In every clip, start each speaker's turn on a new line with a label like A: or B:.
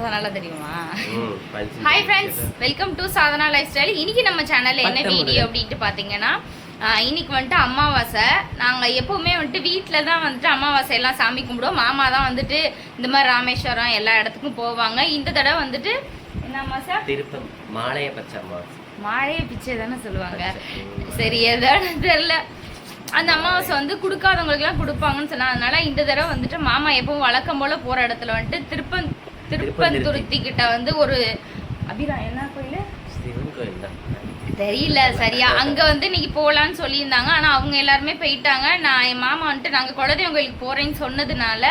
A: அதனால தெரியுமா? Hi friends welcome to Sadhana lifestyle இன்னைக்கு நம்ம சேனல்ல என்ன. வீடியோ அப்படின்ட்டு பார்த்தீங்கன்னா ஆஹ், இன்னைக்கு வந்துட்டு அமாவாசை. நாங்கள் எப்பவுமே வந்துட்டு வீட்டில் தான் வந்துட்டு அமாவாசை எல்லாம் சாமி கும்பிடுவோம். மாமா தான் வந்துட்டு இந்த மாதிரி ராமேஸ்வரம் எல்லா இடத்துக்கும் போவாங்க. இந்த தடவை வந்துட்டு என்ன அமாவாசை?
B: திருப்பம் மாலைய பச்சை அமாவாசை.
A: மாழைய பிச்சை தானே சொல்லுவாங்க. சரி எதான்னு தெரியல. அந்த அமாவாசை வந்து கொடுக்காதவங்களுக்குலாம் கொடுப்பாங்கன்னு சொன்னா அதனால இந்த தடவை வந்துட்டு மாமா எப்பவும் வழக்கம் போல போற இடத்துல வந்துட்டு திருப்பன் திருப்பந்துருத்தி கிட்ட வந்து ஒரு அபிரா என்ன கோயில்?
B: சிவன் கோயில் தான்
A: தெரியல சரியா. அங்க வந்து இன்னைக்கு போகலான்னு சொல்லியிருந்தாங்க. ஆனா அவங்க எல்லாருமே போயிட்டாங்க. நான் என் மாமா வந்துட்டு நாங்க குலதெய்வம் கோயிலுக்கு போறேன்னு சொன்னதுனால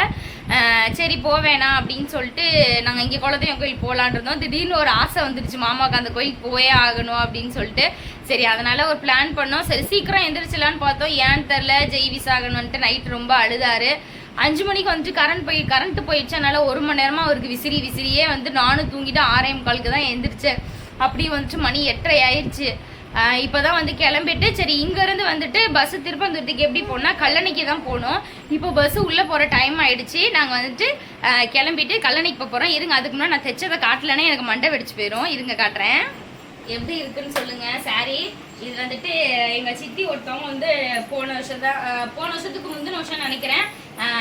A: சரி போவேணாம் அப்படின்னு சொல்லிட்டு நாங்க இங்க குலதெய்வம் கோயில் போகலான் இருந்தோம். திடீர்னு ஒரு ஆசை வந்துருச்சு. மாமாவுக்கு அந்த கோயிலுக்கு போயே ஆகணும் அப்படின்னு சொல்லிட்டு. சரி அதனால ஒரு பிளான் பண்ணோம். சரி சீக்கிரம் எந்திரிச்சலான்னு பார்த்தோம். ஏன்னு தெரில ஜெய் விசாகணுன்ட்டு நைட் ரொம்ப அழுதாரு. அஞ்சு மணிக்கு வந்துட்டு கரண்ட் போய் கரண்ட் போயிடுச்சு. அதனால ஒரு மணி நேரமா அவருக்கு விசிறி விசிறியே வந்து நானும் தூங்கிட்டு ஆறே முக்காலுக்கு தான் எந்திரிச்சேன். அப்படி வந்துட்டு மணி எட்டரை ஆயிடுச்சு. இப்போ தான் வந்து கிளம்பிட்டு சரி இங்கேருந்து வந்துட்டு பஸ் திருப்பந்தூரத்துக்கு எப்படி போனால் கல்லணைக்கு தான் போகணும் இப்போ பஸ் உள்ளே போகிற டைம் ஆயிடுச்சு. நாங்கள் வந்துட்டு கிளம்பிட்டு கல்லணைக்கு போக இருங்க அதுக்கு முன்னாடி நான் தைச்சதை காட்டலனே எனக்கு மண்டை வெடிச்சு போயிடும் இருங்க காட்டுறேன். எப்படி இருக்குன்னு சொல்லுங்க. சாரி இது வந்துட்டு எங்கள் சித்தி ஒருத்தவங்க வந்து போன வருஷம் தான் போன வருஷத்துக்கு முந்தின வருஷம் நினைக்கிறேன்.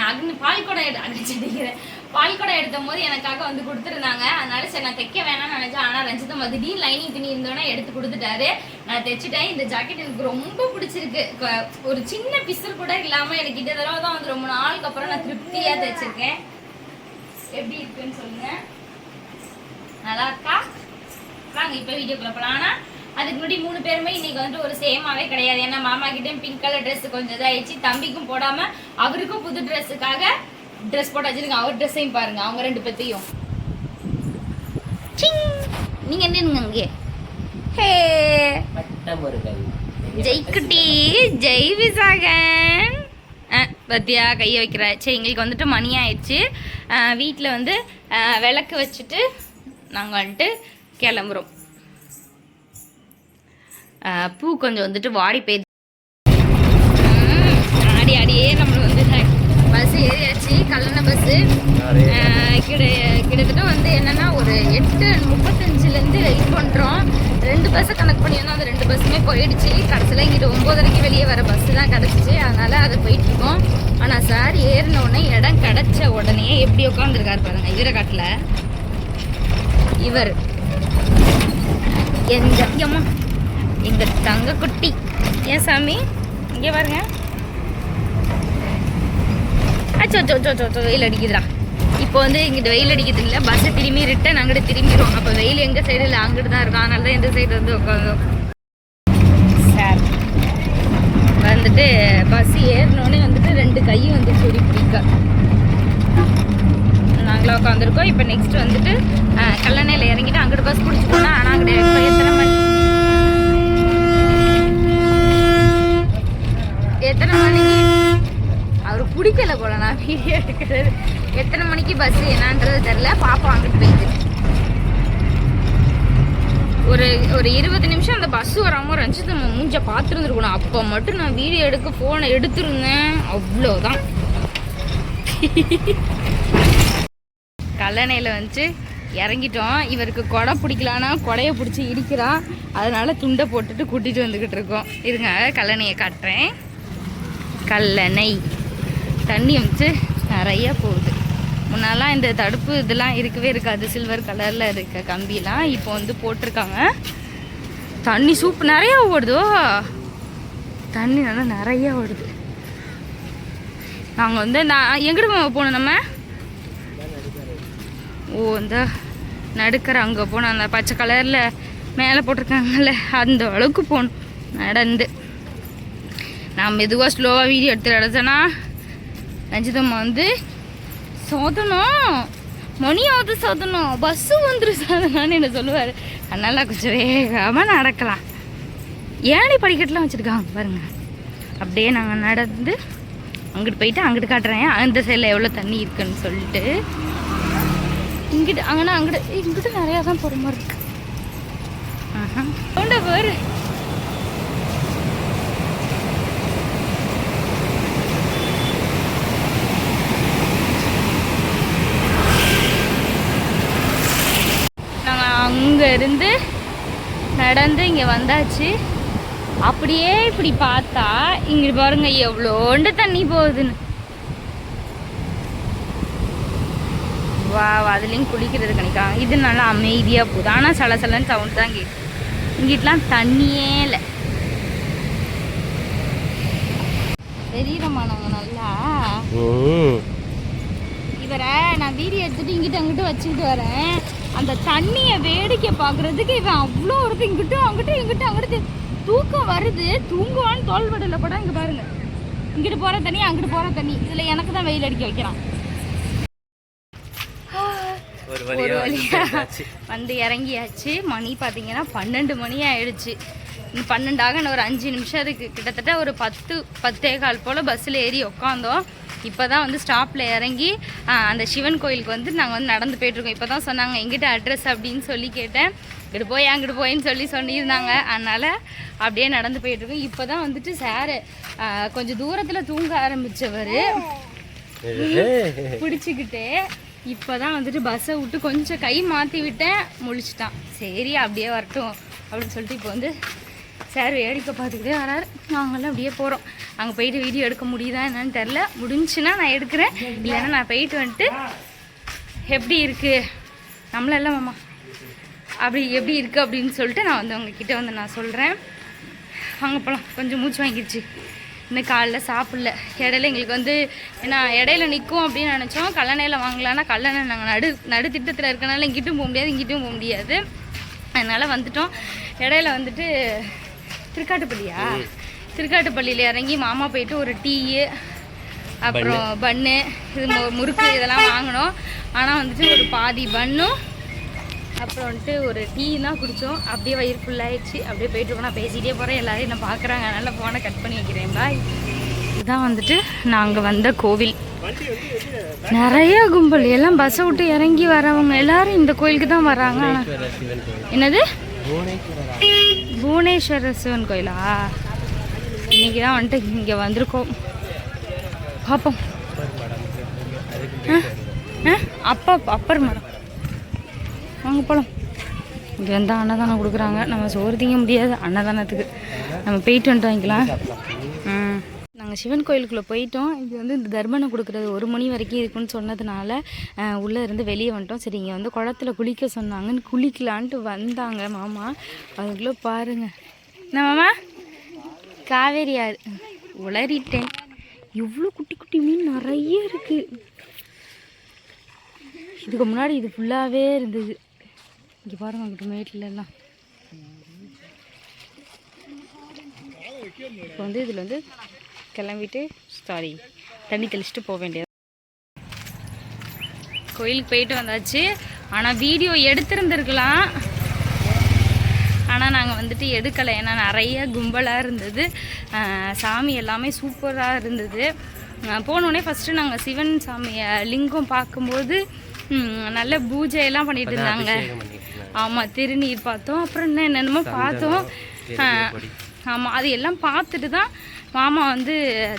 A: அக்னி பால் குடம் எடு அக்னி செடிக்கிறேன் பால் குடம் எடுத்த போது எனக்காக வந்து கொடுத்துருந்தாங்க. அதனால சரி நான் தைக்க வேணாம்னு நினைச்சேன். ஆனால் ரஞ்சிதம் திடீர்னு லைனிங் துணி இருந்தோன்னே எடுத்து கொடுத்துட்டாரு. நான் தைச்சிட்டேன். இந்த ஜாக்கெட் எனக்கு ரொம்ப பிடிச்சிருக்கு. ஒரு சின்ன பிசல் கூட இல்லாம எனக்கு இந்த தடவை தான் வந்து ரொம்ப நாளுக்கு அப்புறம் நான் திருப்தியா தைச்சிருக்கேன். எப்படி இருக்குன்னு சொல்லுங்க. நல்லா இருக்கா வாங்க இப்போ வீடியோக்குள்ள போகலாம் ஆனால் அதுக்கு முன்னாடி மூணு பேருமே இன்னைக்கு வந்துட்டு ஒரு சேமாவே கிடையாது. ஏன்னா மாமா கிட்டேயும் பிங்க் கலர் ட்ரெஸ் கொஞ்சம் இதாகிடுச்சு தம்பிக்கும் போடாம அவருக்கும் புது ட்ரெஸ்ஸுக்காக ட்ரெஸ் போட்டு வச்சுருங்க அவர் ட்ரெஸ்ஸையும் பாருங்க. அவங்க ரெண்டு பேர்த்தையும். நீங்கள் நீங்க என்னங்க அங்கே? ஹே!
B: பட்ட
A: ஜெய்குட்டி ஜெய் விசாகன். ஆ, பத்தியா? கையை வைக்கிற. சரி எங்களுக்கு வந்துட்டு மணி ஆயிடுச்சு. வீட்டில் வந்து விளக்கு வச்சுட்டு நாங்கள் வந்துட்டு கிளம்புறோம். பூ கொஞ்சம் வந்துட்டு வாடி போய் ஆடி ஆடியே நம்ம வந்து பஸ் ஏறியாச்சு கல்லணை பஸ்ஸு கிட கிட்டத்தட்ட வந்து என்னன்னா ஒரு எட்டு முப்பத்தஞ்சுலேருந்து வெயிட் பண்ணுறோம் ரெண்டு பஸ்ஸை கனெக்ட் பண்ணியிருந்தோம் அந்த ரெண்டு பஸ்ஸுமே போயிடுச்சு. கடைசியில் இங்கிட்ட ஒம்போதரைக்கு வெளியே வர பஸ்ஸு தான் கிடச்சிச்சு. அதனால அதை போயிட்டு இருக்கோம் ஆனால் சார் ஏறின உடனே இடம் கிடச்ச உடனே எப்படி உட்காந்துருக்காரு பாருங்க இவரை காட்டல. இவர். எங்க ஐயம்மா எங்க தங்க குட்டி. ஏன் சாமி? இங்கே பாருங்க. அச்சோ அச்சோ அச்சோ, அச்சோ வெயில் அடிக்குதுடா. இப்போ வந்து இங்கிட்ட வெயில் அடிக்கிறது இல்லை பஸ்ஸை திரும்பி ரிட்டன் அங்கிட்டு திரும்பிடுவோம். அப்போ வெயில் எங்கள் சைடு இல்லை அங்கிட்டு தான் இருக்கும். அதனால தான் எந்த சைடு வந்து உட்காந்து சார். வந்துட்டு பஸ் ஏறினோடனே வந்துட்டு ரெண்டு கையும் வந்து சுடி பிடிக்க நாங்களாம் உட்காந்துருக்கோம் இப்போ நெக்ஸ்ட் வந்துட்டு கல்லணையில் இறங்கிட்டு அங்கிட்டு பஸ் பிடிச்சி போனால் ஆனால் அங்கிட்ட எத்தனை மணி எத்தனை மணிக்கு? அவர் பிடிக்கல போல நான் வீடியோ எடுக்கிறது. எத்தனை மணிக்கு பஸ் என்னன்றது தெரில பாப்பா அங்கிட்டு போயிட்டு. ஒரு ஒரு இருபது நிமிஷம் அந்த பஸ் வராமல் ரஞ்சித் நம்ம மூஞ்ச பார்த்துருந்துருக்கணும். அப்போ மட்டும் நான் வீடியோ எடுக்க ஃபோனை எடுத்திருந்தேன். அவ்வளோதான் கல்லணையில் வந்துச்சு இறங்கிட்டோம். இவருக்கு கொடை பிடிக்கலான்னா கொடையை பிடிச்சி இடிக்கிறான் அதனால துண்டை போட்டுட்டு கூட்டிகிட்டு வந்துக்கிட்டு இருக்கோம். இருங்க கல்லணையை காட்டுறேன். கல்லணை. தண்ணி வந்து நிறைய போகுது. முன்னாலாம் இந்த தடுப்பு இதெல்லாம் இருக்கவே இருக்காது. சில்வர் கலரில் இருக்க கம்பிலாம் இப்போ வந்து போட்டிருக்காங்க. தண்ணி சூப் நிறையா ஓடுதோ? தண்ணி நல்லா நிறைய ஓடுது. நாங்கள் வந்து நான் எங்கிட்ட போகணும் நம்ம? ஓ இந்த நடுக்கிற அங்கே போனோம். அந்த பச்சை கலரில் மேலே போட்டிருக்காங்கல்ல அந்த அளவுக்கு போகணும் நடந்து. நான் மெதுவாக ஸ்லோவாக வீடியோ எடுத்து எடுத்தேன்னா ரஞ்சிதம்மா வந்து சோதனம் மணியாவது சோதனும் பஸ்ஸு வந்துரு சோதனான்னு என்ன சொல்லுவார். அதனால நான் கொஞ்சம் வேகமாக நடக்கலாம். ஏழை படிக்கட்டுலாம் வச்சுருக்காங்க பாருங்கள் அப்படியே நாங்கள் நடந்து அங்கிட்டு போயிட்டு அங்கிட்டு காட்டுறேன். அந்த சைடில் எவ்வளோ தண்ணி இருக்குன்னு சொல்லிட்டு. இங்கிட்டு அங்கன்னா அங்கிட்டு இங்கிட்டு நிறையா தான் போகிற மாதிரி இருக்கு. ஆஹா. சவுண்டை பாரு. அங்கே இருந்து நடந்து இங்கே வந்தாச்சு. அப்படியே இப்படி பார்த்தா இங்க பாருங்க எவ்வளோண்டு தண்ணி போகுதுன்னு. வா அதுலேயும் குளிக்கிறது கணிக்கா. இது நல்லா அமைதியாக போகுது. ஆனால் சலசலன்னு சவுண்ட் தான் கேட்குது இங்கிட்டலாம் தண்ணியே இல்லை. தெரியுறமா நாங்கள் நல்லா. இவரை நான் வீடியோ எடுத்துட்டு இங்கிட்ட அங்கிட்டு வச்சுக்கிட்டு வரேன். அந்த தண்ணியை வேடிக்கை பார்க்கறதுக்கு இவன் அவ்வளோ இருக்கு இங்கிட்டு அங்கிட்டு இங்கிட்டு அங்கிட்டு. தூக்கம் வருது. தூங்குவான்னு தோல் வடல படம் இங்க பாருங்க. இங்கிட்டு போற தண்ணி அங்கிட்டு போற தண்ணி. இதுல எனக்கு தான் வெயில் அடிக்க வைக்கிறான்.
B: ஒரு
A: ஒரு
B: வழியா
A: வழியா
B: வந்தாச்சு.
A: வந்து இறங்கியாச்சு. மணி பார்த்தீங்கன்னா பன்னெண்டு மணி ஆயிடுச்சு. பன்னெண்டாக ஒரு அஞ்சு நிமிஷம் இருக்கு. கிட்டத்தட்ட ஒரு பத்து பத்தே கால் போல் பஸ்ஸில் ஏறி உக்காந்தோம். இப்போ தான் வந்து ஸ்டாப்பில் இறங்கி அந்த சிவன் கோயிலுக்கு வந்து நாங்கள் வந்து நடந்து போயிட்டுருக்கோம். இப்போ தான் சொன்னாங்க எங்கிட்ட அட்ரஸ் அப்படின்னு சொல்லி கேட்டேன். இங்கிட்டு போய் அங்கிட்டு போயின்னு சொல்லி சொல்லியிருந்தாங்க அதனால் அப்படியே நடந்து போயிட்டுருக்கோம். இப்போ தான் வந்துட்டு சார் கொஞ்சம் தூரத்தில் தூங்க ஆரம்பித்தவர் பிடிச்சிக்கிட்டு இப்போதான் வந்துட்டு பஸ்ஸை விட்டு கொஞ்சம் கை மாற்றி விட்டேன். முழிச்சிட்டான். சரி அப்படியே வரட்டும். அப்படின்னு சொல்லிட்டு இப்போ வந்து சார் வேடிக்கை பார்த்துக்கிட்டே வராரு. நாங்களாம் அப்படியே போகிறோம் அங்கே போயிட்டு வீடியோ எடுக்க முடியுதா என்னன்னு தெரில முடிஞ்சுன்னா நான் எடுக்கிறேன். இல்லைன்னா நான் போயிட்டு வந்துட்டு எப்படி இருக்குது நம்மளெல்லாம் மாமா அப்படி எப்படி இருக்குது அப்படின்னு சொல்லிட்டு நான் வந்து உங்ககிட்ட வந்து நான் சொல்கிறேன் அங்கே போகலாம் கொஞ்சம் மூச்சு வாங்கிடுச்சு. இன்னும் காலைல சாப்பிடல. இடையில எங்களுக்கு வந்து ஏன்னா இடையில நிற்கும் அப்படின்னு நினச்சோம். கல்லணையில் வாங்கலான்னா கல்லணை நாங்கள் நடு நடு திட்டத்தில் இருக்கனால இங்கிட்டும் போக முடியாது இங்கிட்டும் போக முடியாது. அதனால் வந்துட்டோம். இடையில வந்துட்டு திருக்காட்டுப்பள்ளியா? திருக்காட்டுப்பள்ளியில் இறங்கி மாமா போயிட்டு ஒரு டீயு அப்புறம் பன்னு இது முறுக்கு இதெல்லாம் வாங்கினோம் ஆனால் வந்துட்டு ஒரு பாதி பன்னும் அப்புறம் வந்துட்டு ஒரு டீ தான் குடித்தோம் அப்படியே வயிறு ஃபுல்லாகிடுச்சு அப்படியே போயிட்டு இருக்கோம். நான் பேசிகிட்டே போகிறேன் எல்லாரும் என்ன பார்க்குறாங்க அதனால் ஃபோனை கட் பண்ணி வைக்கிறேன். பாய் இதுதான் வந்துட்டு நாங்கள் வந்த கோவில். நிறைய கும்பல். எல்லாம் பஸ்ஸை விட்டு இறங்கி வரவங்க. எல்லாரும் இந்த கோயிலுக்கு தான் வராங்க. என்னது?
B: புவனேஸ்வரர்
A: சிவன் கோயிலா? இன்னைக்கு தான் வந்துட்டு இங்கே வந்திருக்கோம். பார்ப்போம் ஆ? அப்பா அப்பர் மரம் வாங்க போகலாம் இங்கே வந்தால் அன்னதானம் கொடுக்குறாங்க. நம்ம சோறு திங்க முடியாது. அன்னதானத்துக்கு. நம்ம போயிட்டு வந்துட்டு வாங்கிக்கலாம். சிவன் கோயிலுக்குள்ளே போயிட்டோம். இது வந்து இந்த தர்மனை கொடுக்குறது ஒரு மணி வரைக்கும் இருக்குன்னு சொன்னதுனால உள்ளே இருந்து வெளியே வந்துட்டோம். சரி இங்கே வந்து குளத்துல குளிக்க சொன்னாங்கன்னு குளிக்கலான்ட்டு வந்தாங்க மாமா. அதுக்குள்ளே பாருங்கள் என்ன மாமா? காவேரி ஆறு. உளறிட்டேன். இவ்வளோ குட்டி குட்டி மீன் நிறைய இருக்குது இதுக்கு முன்னாடி இது ஃபுல்லாகவே இருந்தது. இங்கே பாருங்க அங்கிட்ட மேட்டில் இப்போ வந்து இதில் வந்து கிளம்பிட்டு சாரி தண்ணி தெளிச்சுட்டு போக வேண்டியது. கோயிலுக்கு போயிட்டு வந்தாச்சு. ஆனால் வீடியோ எடுத்திருந்துருக்கலாம். ஆனால் நாங்கள் வந்துட்டு எடுக்கலை. ஏன்னா நிறைய கும்பலாக இருந்தது. சாமி எல்லாமே சூப்பராக இருந்தது. போனோடனே ஃபஸ்ட்டு நாங்கள் சிவன் சாமியை லிங்கம் பார்க்கும்போது நல்ல பூஜையெல்லாம் பண்ணிட்டு இருந்தாங்க.
B: அபிஷேகம் பண்ணிட்டு இருந்தாங்க.
A: ஆமாம் திருநீர் பார்த்தோம். அப்புறம் என்ன என்னென்னமோ பார்த்தோம். ஆமாம் அது எல்லாம் பார்த்துட்டு தான் மாமா வந்து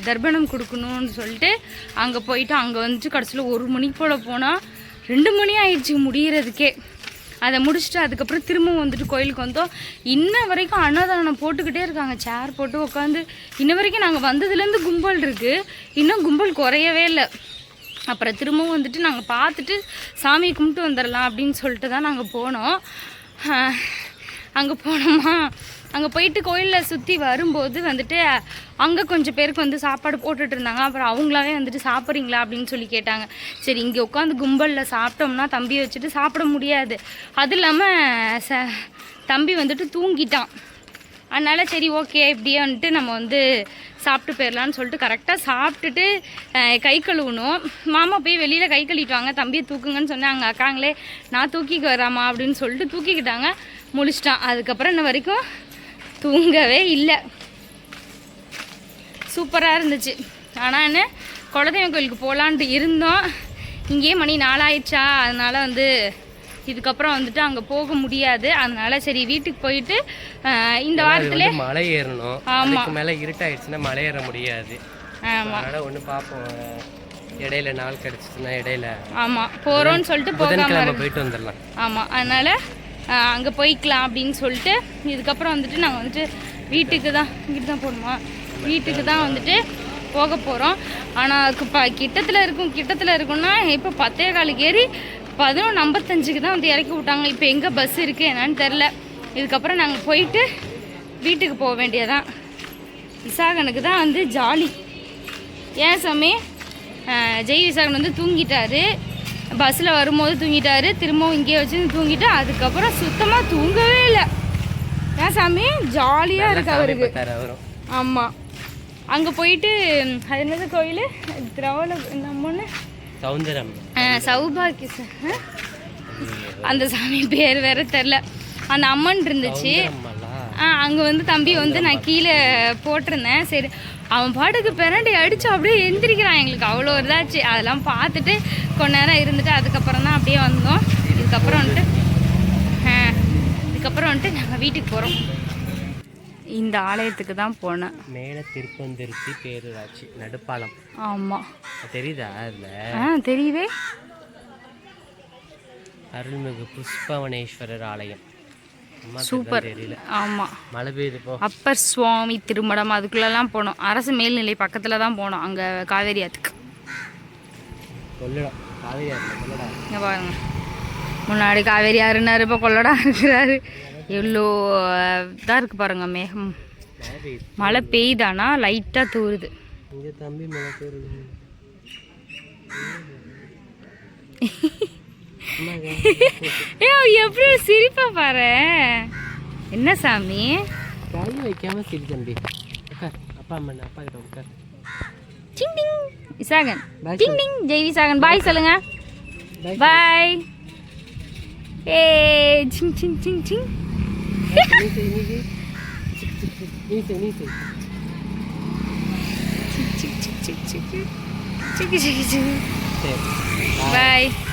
A: தர்ப்பணம் கொடுக்கணும்னு சொல்லிட்டு அங்கே போயிட்டு அங்கே வந்துட்டு கடைசியில் ஒரு மணிக்கு போல் போனால் ரெண்டு மணி ஆயிடுச்சு முடிகிறதுக்கே அதை முடிச்சுட்டு அதுக்கப்புறம் திரும்பவும் வந்துட்டு கோயிலுக்கு வந்தோம். இன்ன வரைக்கும் அன்னதானம் போட்டுக்கிட்டே இருக்காங்க. சேர் போட்டு உட்காந்து இன்ன வரைக்கும் நாங்கள் வந்ததுலேருந்து கும்பல் இருக்குது இன்னும் கும்பல் குறையவே இல்லை. அப்புறம் திரும்பவும் வந்துட்டு நாங்கள் பார்த்துட்டு சாமி கும்பிட்டு வந்துடலாம் அப்படின்னு சொல்லிட்டு தான் நாங்கள் போனோம். அங்கே போனோமா? அங்கே போயிட்டு கோயிலில் சுற்றி வரும்போது வந்துட்டு அங்கே கொஞ்சம் பேருக்கு வந்து சாப்பாடு போட்டுட்டு இருந்தாங்க. அப்புறம் அவங்களாவே வந்துட்டு சாப்பிட்றீங்களா அப்படின்னு சொல்லி கேட்டாங்க. சரி இங்கே உட்காந்து கும்பலில் சாப்பிட்டோம்னா தம்பியை வச்சுட்டு சாப்பிட முடியாது. அது இல்லாமல் ச தம்பி வந்துட்டு தூங்கிட்டான். அதனால சரி ஓகே இப்படியே வந்துட்டு நம்ம வந்து சாப்பிட்டு போயிடலான்னு சொல்லிட்டு கரெக்டாக சாப்பிட்டுட்டு கை கழுவணும். மாமா போய் வெளியில் கை கழுவிட்டு வாங்க. தம்பியை தூக்குங்கன்னு சொன்னாங்க. அக்காங்களே நான் தூக்கிக்க வராமா அப்படின்னு சொல்லிட்டு தூக்கிக்கிட்டாங்க. முழிச்சிட்டான் அதுக்கப்புறம் இன்ன வரைக்கும் தூங்கவே இல்லை. சூப்பராக இருந்துச்சு. ஆனால் என்ன குலதெய்வம் கோயிலுக்கு போகலான்ட்டு இருந்தோம். இங்கேயே மணி நாலாயிடுச்சா? அதனால் வந்து இதுக்கப்புறம் வந்துட்டு அங்கே போக முடியாது. அதனால சரி வீட்டுக்கு போயிட்டு இந்த வாரத்திலே
B: மலை ஏறணும்.
A: ஆமா.
B: மேலே இருட்டாயிடுச்சுன்னா மலை ஏற முடியாது.
A: ஆமாம்
B: அதனால் இடையில நாள் கிடச்சிச்சுன்னா இடையில
A: ஆமா. போகிறோன்னு சொல்லிட்டு போகாம
B: போயிட்டு வந்துடலாம்.
A: ஆமா. அதனால அங்கே போய்க்கலாம் அப்படின்னு சொல்லிட்டு இதுக்கப்புறம் வந்துட்டு நாங்கள் வந்துட்டு வீட்டுக்கு தான் இங்கே தான் போகணுமா? வீட்டுக்கு தான் வந்துட்டு போக போறோம். ஆனா கிட்டத்துல இருக்கும் கிட்டத்துல இருக்கும்னா இப்போ பத்தே காலுக்கு ஏறி பதினொன்று ஐம்பத்தஞ்சுக்கு தான் வந்து இறக்கி விட்டாங்க. இப்போ எங்கே பஸ் இருக்குது என்னன்னு தெரில இதுக்கப்புறம் நாங்கள் போயிட்டு வீட்டுக்கு போக வேண்டியதான் விசாகனுக்கு தான் வந்து ஜாலி. ஏன் சாமி? ஜெய் விசாகன் வந்து தூங்கிட்டாரு. பஸ்ஸில் வரும்போது தூங்கிட்டாரு. திரும்பவும் இங்கேயே வச்சு தூங்கிட்டு அதுக்கப்புறம் சுத்தமாக தூங்கவே இல்லை. ஏன் சாமி? ஜாலியாக இருக்கு அவருக்கு. ஆமாம் அங்கே போயிட்டு அது என்னது கோயில்? திரவல
B: இந்த
A: அம்மன்னு சௌந்தரம். சௌபாகி அந்த சாமி பேர் வேற தெரில. அந்த அம்மன் இருந்துச்சு. ஆ அங்கே வந்து தம்பி வந்து நான் கீழே போட்டிருந்தேன். சரி அவன் பாட்டுக்கு பிறண்டி அடித்து அப்படியே எந்திரிக்கிறான் எங்களுக்கு. அவ்வளோ இதாச்சு. அதெல்லாம் பார்த்துட்டு கொஞ்ச நேரம் இருந்துட்டு அதுக்கப்புறம் தான் அப்படியே வந்தோம். இதுக்கப்புறம் வந்துட்டு இதுக்கப்புறம் வந்துட்டு நாங்கள் வீட்டுக்கு போகிறோம் இந்த ஆலயத்துக்கு தான் போனேன்.
B: மேலே திருப்பந்திருத்தி பேரூராட்சி நடுப்பாலம்.
A: ஆமாம்
B: தெரியுதா அதில்?
A: ஆ தெரியுதே.
B: அருள்மிகு புஷ்பவனேஸ்வரர் ஆலயம்.
A: சூப்பர். ஆமாம்
B: மழை பெய்யுது
A: அப்பர் சுவாமி திருமடம் அதுக்குள்ளெல்லாம் போனோம். அரசு மேல்நிலை பக்கத்தில் தான் போனோம் அங்கே காவேரி ஆத்துக்கு.
B: காவேரி
A: பாருங்க. முன்னாடி காவேரி ஆறுனாரு இப்போ கொள்ளடா இருக்கிறாரு. எவ்வளோ இதாக இருக்குது பாருங்கள் மேகம்.
B: மழை
A: பெய்தானா லைட்டாக தூருது. ஏ எப்படி சிரிப்பா பாரு. என்ன சாமி?
B: கை வைக்காம சிரி தம்பி. அப்பா
A: பாய் சொல்லுங்க. பாய் ஏ சிங் சிங் சிங் சிங் Bye.